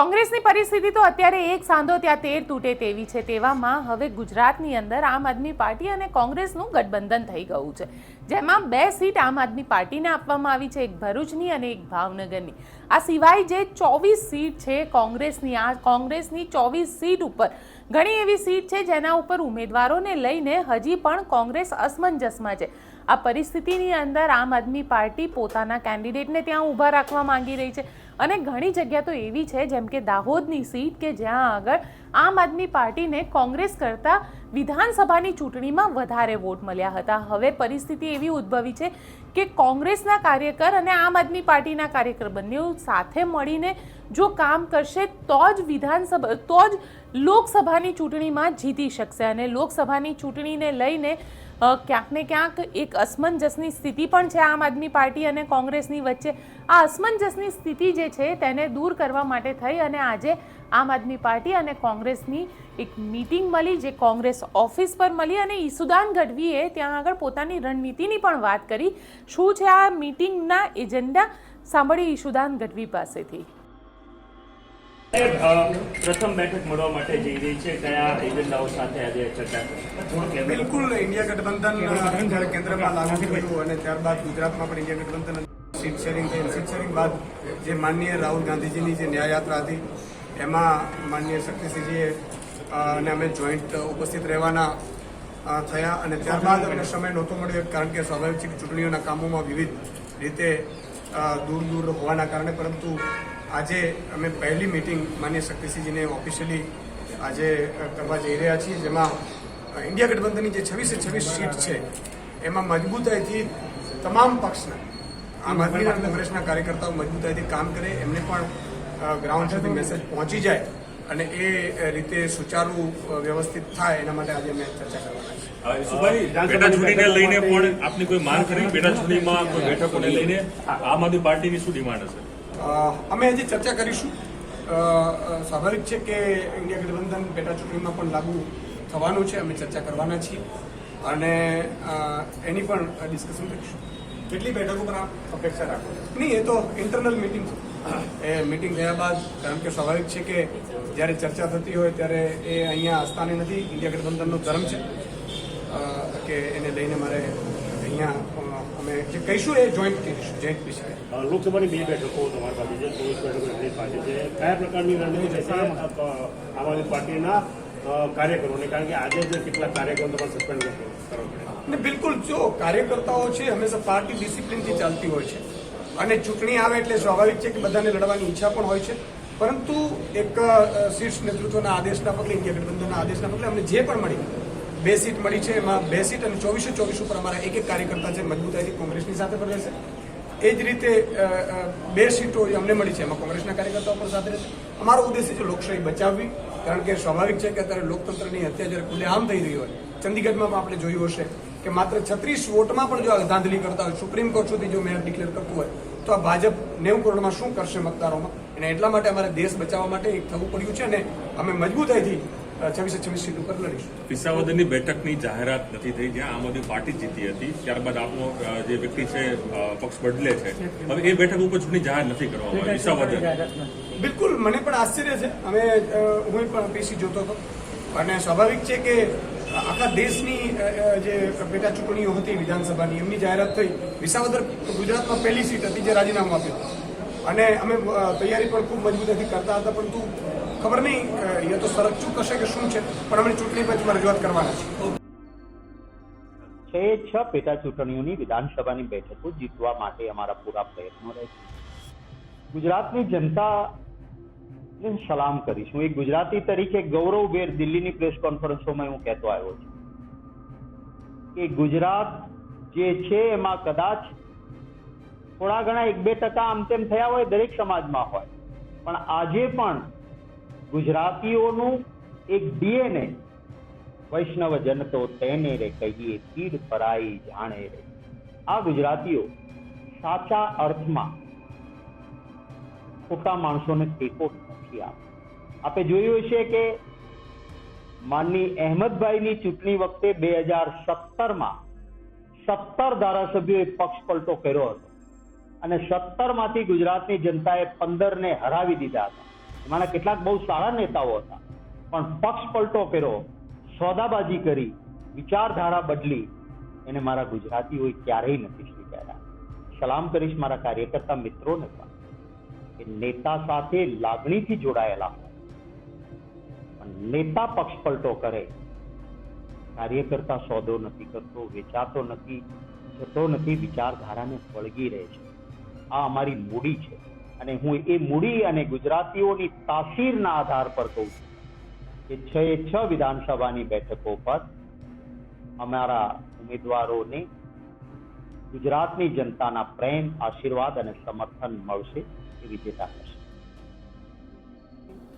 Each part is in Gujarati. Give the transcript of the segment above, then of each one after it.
કોંગ્રેસની પરિસ્થિતિ તો અત્યારે એક સાંધો ત્યાં તેર તૂટે તેવી છે. તેવામાં હવે ગુજરાતની અંદર આમ આદમી પાર્ટી અને કોંગ્રેસનું ગઠબંધન થઈ ગયું છે. જેમાં બે સીટ આમ આદમી પાર્ટીને આપવામાં આવી છે, એક ભરૂચની અને એક ભાવનગરની. આ સિવાય જે ચોવીસ સીટ છે કોંગ્રેસની, આ કોંગ્રેસની ચોવીસ સીટ ઉપર ઘણી એવી સીટ છે જેના ઉપર ઉમેદવારોને લઈને હજી પણ કોંગ્રેસ અસમંજસમાં છે. આ પરિસ્થિતિની અંદર આમ આદમી પાર્ટી પોતાના કેન્ડિડેટને ત્યાં ઊભા રાખવા માંગી રહી છે. અને ઘણી જગ્યા તો એવી છે, જેમ કે દાહોદની સીટ કે જ્યાં આગળ આમ આદમી પાર્ટીને કોંગ્રેસ કરતાં વિધાનસભાની ચૂંટણીમાં વધારે વોટ મળ્યા હતા. હવે પરિસ્થિતિ એવી ઉદ્ભવી છે કે કોંગ્રેસના કાર્યકર અને આમ આદમી પાર્ટીના કાર્યકર બંને સાથે મળીને જો કામ કરશે, તો જ વિધાનસભા, તો જ લોકસભાની ચૂંટણીમાં જીતી શકશે. અને લોકસભાની ચૂંટણીને લઈને ક્યાંક ને ક્યાંક એક અસમંજસની સ્થિતિ પણ છે આમ આદમી પાર્ટી અને કોંગ્રેસની વચ્ચે. આ અસમંજસની સ્થિતિ જે છે તેને દૂર કરવા માટે થઈ અને આજે આમ આદમી પાર્ટી અને કોંગ્રેસની એક મિટિંગ મળી જે કોંગ્રેસ ઓફિસ પર મળી અને ઈસુદાન ગઢવીએ ત્યાં આગળ પોતાની રણનીતિની પણ વાત કરી. શું છે આ મીટિંગના એજન્ડા? સાંભળી ઈશુદાન ગઢવી પાસેથી. પ્રથમ બેઠક મળવા માટે જઈ રહી છે. કયા એજન્ડાઓ સાથે આજે ચર્ચા બિલકુલ, ઇન્ડિયા ગઠબંધન જ્યારે કેન્દ્રમાં લાગુ થયું અને ત્યારબાદ ગુજરાતમાં પણ ઇન્ડિયા ગઠબંધન સીટ શેરિંગ થઈ. સીટ શેરિંગ બાદ જે માનનીય રાહુલ ગાંધીજીની જે ન્યાયયાત્રા હતી, એમાં માનનીય શક્તિસિંહજીએ અને અમે જોઈન્ટ ઉપસ્થિત રહેવાના થયા અને ત્યારબાદ અમને સમય નહોતો મળ્યો, કારણ કે સ્વાભાવિક ચૂંટણીઓના કામોમાં વિવિધ રીતે દૂર દૂર હોવાના કારણે, પરંતુ આજે અમે પહેલી મિટિંગ માન્ય શક્તિસિંહજીને ઓફિશિયલી આજે કરવા જઈ રહ્યા છીએ, જેમાં ઇન્ડિયા ગઠબંધનની જે છવ્વીસે છવ્વીસ સીટ છે, એમાં મજબૂતાઈથી તમામ પક્ષના, આમ આદમી કોંગ્રેસના કાર્યકર્તાઓ મજબૂતાઈથી કામ કરે, એમને પણ ગ્રાઉન્ડ સુધી મેસેજ પહોંચી જાય અને એ રીતે સુચારુ વ્યવસ્થિત થાય, એના માટે આજે અમે ચર્ચા કરવાના છે લઈને પણ આપની કોઈ માંગ કરી? પેટા ચૂંટણીમાં કોઈ બેઠકોને લઈને આમ આદમી પાર્ટીની શું ડિમાન્ડ હશે? અમે હજી ચર્ચા કરીશું. સ્વાભાવિક છે કે ઇન્ડિયા ગઠબંધન પેટા ચૂંટણીમાં પણ લાગુ થવાનું છે. અમે ચર્ચા કરવાના છીએ. અને એની પણ ડિસ્કશન કરીશું. કેટલી બેઠકો પર આપ અપેક્ષા રાખો? નહીં, એ તો ઇન્ટરનલ મિટિંગ એ મિટિંગ થયા બાદ, કારણ કે સ્વાભાવિક છે કે જ્યારે ચર્ચા થતી હોય ત્યારે એ અહીંયા આસ્થાને નથી. ઇન્ડિયા ગઠબંધનનો ધર્મ છે. કે એને લઈને મારે અહીંયા અમે જે કહીશું એ જોઈન્ટ કરીશું જોઈન્ટ અ, લોકસભાની બે બેઠકો તમારી પાસે છે ચોવીસ બેઠકો એમની પાસે છે. કયા પ્રકારની રણનીતિ છે આમ આદમી પાર્ટીના કાર્યકરોને કારણ કે આજે જે કેટલાક કાર્યકરો તમારે સસ્પેન્ડ કરો ને બિલકુલ જો કાર્યકર્તાઓ છે હંમેશા પાર્ટી ડિસિપ્લિનથી ચાલતી હોય છે. અને ચૂંટણી આવે એટલે સ્વાભાવિક છે કે બધાને લડવાની ઈચ્છા પણ હોય છે. પરંતુ એક શીર્ષ નેતૃત્વના આદેશના પગલે ઇન્ડિયા ગઠબંધનના આદેશના પગલે અમને જે પણ મળી બે સીટ મળી છે. એમાં બે સીટ અને ચોવીસો ચોવીસ ઉપર અમારા એક એક કાર્યકર્તા છે મજબૂતાઈથી કોંગ્રેસની સાથે પણ રહેશે. એ જ રીતે બે સીટો અમને મળી છે. એમાં કોંગ્રેસના કાર્યકર્તાઓ પણ સાથે રહેશે. અમારો ઉદ્દેશ્ય છે લોકશાહી બચાવવી, કારણ કે સ્વાભાવિક છે કે અત્યારે લોકતંત્રની હત્યા જ્યારે ખુલ્લેઆમ થઈ રહી હોય, ચંદીગઢમાં પણ આપણે જોયું હશે કે માત્ર છત્રીસ વોટમાં પણ જો ધાંધલી કરતા હોય, સુપ્રીમ કોર્ટ સુધી જો મેયર ડિક્લેર કરતું હોય, તો આ ભાજપ નેવું કરોડમાં શું કરશે મતદારોમાં? અને એટલા માટે અમારે દેશ બચાવવા માટે એક થવું પડ્યું છે અને અમે મજબૂતાઈથી છવ્વીસે છવ્વીસ સીટ ઉપર લડીશું. વિસાવદરની બેઠકની જાહેરાત નથી થઈ જ્યાં આમ આદમી પાર્ટી જીતી હતી. ત્યારબાદ આપનો જે વ્યક્તિ છે પક્ષ બદલે છે. હવે એ બેઠક ઉપર ચૂંટણી જાહેર નથી કરવામાં આવી. વિસાવદર બિલકુલ મને પણ આશ્ચર્ય છે. અમે હું પણ પીસી જોતો હતો. અને સ્વાભાવિક છે કે આખા દેશની જે પેટા ચૂંટણીઓ હતી વિધાનસભાની એમની જાહેરાત થઈ. વિસાવદર ગુજરાતમાં પહેલી સીટ હતી જે રાજીનામું આપ્યું. અને અમે તૈયારી પણ ખૂબ મજબૂતાઈથી કરતા હતા પરંતુ ખબર નહીં એ તો સરકચૂક હશે કે શું છે, પણ અમે ચૂંટણી પંચમાં રજૂઆત કરવાના છીએ છે છ પેટા ચૂંટણીઓની વિધાનસભાની બેઠકો જીતવા માટે અમારા પૂરા પ્રયત્નો રહેશે ગુજરાતની જનતા સલામ કરીશ. હું એક ગુજરાતી તરીકે ગૌરવભેર દિલ્હીની પ્રેસ કોન્ફરન્સોમાં હું કહેતો આવ્યો છું કે ગુજરાત જે છે એમાં કદાચ થોડા ઘણા એક બે ટકા આમ તેમ થયા હોય, દરેક સમાજમાં હોય. પણ આજે પણ ગુજરાતીઓનું એક ડીએનએ. વૈષ્ણવજન તો તેને રે કહીએ પીડ પરાઈ જાણે રે. આ ગુજરાતીઓ સાચા અર્થમાં ખોટા માણસોને ટેકો નથી આપતા. આપે જોયું હશે કે માનની અહેમદભાઈની ચૂંટણી વખતે બે હજાર સત્તરમાં સત્તર ધારાસભ્યોએ પક્ષ પલટો કર્યો હતો. અને સત્તરમાંથી ગુજરાતની જનતાએ પંદર ને હરાવી દીધા હતા. એમાંના કેટલાક બહુ સારા નેતાઓ હતા. પણ પક્ષ પલટો કર્યો સોદાબાજી કરી, વિચારધારા બદલી, એને મારા ગુજરાતીઓએ ક્યારેય નથી સ્વીકાર્યા. સલામ કરીશ મારા કાર્યકર્તા મિત્રોને પણ, કે નેતા સાથે લાગણીથી જોડાયેલા પણ નેતા પક્ષ પલટો કરે, કાર્યકર્તા સોદો નથી કરતો, વેચાતો નથી, જતો નથી, વિચારધારાને વળગી રહે છે. આ અમારી મૂડી છે. અને હું એ મૂડી અને ગુજરાતીઓની તાસીરના આધાર પર કહું છું કે છ એ છ વિધાનસભાની બેઠકો પર અમારા ઉમેદવારોને ગુજરાતની જનતાના પ્રેમ, આશીર્વાદ અને સમર્થન મળશે એ વિજેતા થશે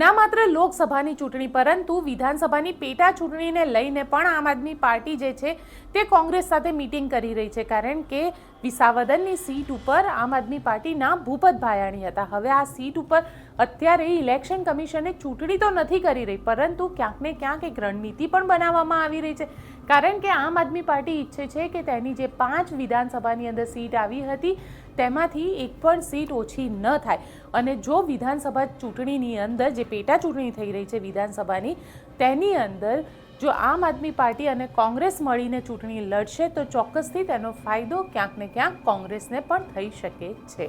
ના માત્ર લોકસભાની ચૂંટણી, પરંતુ વિધાનસભાની પેટા ચૂંટણીને લઈને પણ આમ આદમી પાર્ટી જે છે, તે કોંગ્રેસ સાથે મીટિંગ કરી રહી છે. કારણ કે વિસાવદનની સીટ ઉપર આમ આદમી પાર્ટીના ભૂપત ભાયાણી હતા. હવે આ સીટ ઉપર અત્યારે ઇલેક્શન કમિશને ચૂંટણી તો નથી કરી રહી, પરંતુ ક્યાંક ને ક્યાંક એક રણનીતિ પણ બનાવવામાં આવી રહી છે. કારણ કે આમ આદમી પાર્ટી ઈચ્છે છે કે તેની જે પાંચ વિધાનસભાની અંદર સીટ આવી હતી, તેમાંથી એક પણ સીટ ઓછી ન થાય. અને જો વિધાનસભા ચૂંટણીની અંદર જે પેટા ચૂંટણી થઈ રહી છે વિધાનસભાની, તેની અંદર જો આમ આદમી પાર્ટી અને કોંગ્રેસ મળીને ચૂંટણી લડશે, તો ચોક્કસથી તેનો ફાયદો ક્યાંક ને ક્યાંક કોંગ્રેસને પણ થઈ શકે છે.